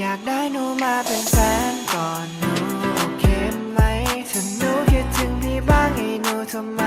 อยากได้หนูมาเป็นแฟนก่อนหนูโอเคไหมถ้าหนูคิดถึงพี่บ้างให้หนูทำไม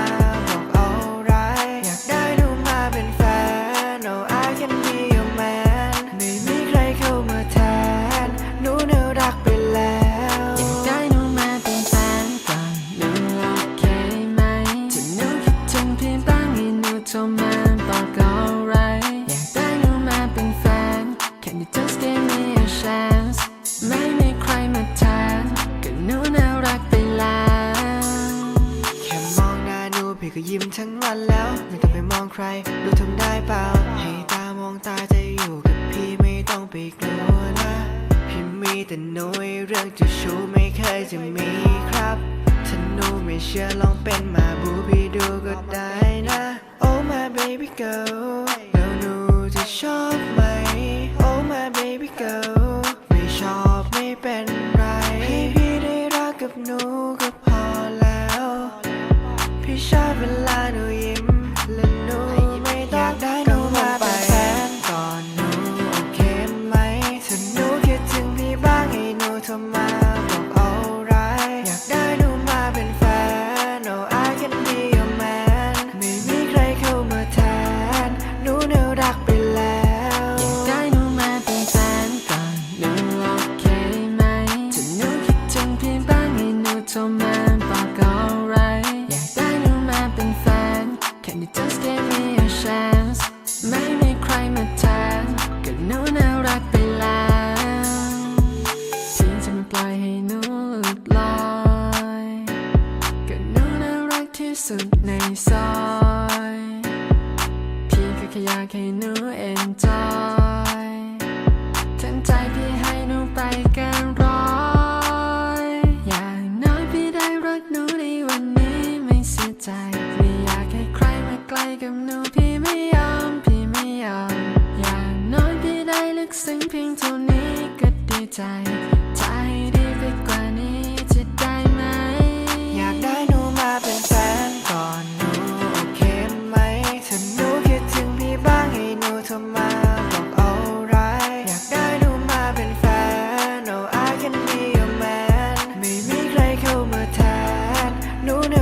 พี่ก็ยิ้มทั้งวันแล้ว ไม่ต้องไปมองใคร ดูทำได้เปล่า ให้ตามองตาจะอยู่กับพี่ไม่ต้องไปกลัวนะ พี่มีแต่หนูไอ้เรื่องจะชูไม่เคยจะมีครับถ้าหนูไม่เชื่อลองเป็นมาบูพี่ดูก็ได้นะ Oh my baby girl แล้วหนูจะชอบไหม Oh my baby girl ไม่ชอบไม่เป็นไรให้พี่ได้รักกับหนู just give me a chance ไม่มีใครมาแทนก็หนูน่ารักไปแล้วที่จะไม่ปล่อยให้หนูหลุดลอยก็หนูน่ารักที่สุดในซอย พี่ก็แค่อยากให้หนู enjoy หนูพี่ไม่ยอมพี่ไม่ยอมอย่างน้อยพี่ได้ลึกซึ้งเพียงเท่านี้ก็ดีใจถ้าให้ดีไปกว่านี้จะได้ไหม อยากได้หนูมาเป็นแฟนก่อนหนูโอเคไหมถ้าหนูคิดถึงพี่บ้างให้หนูโทรมาบอกเอาไรอยากได้หนูมาเป็นแฟน Oh I can be your man ไม่มีใครเข้ามาแทนหนูน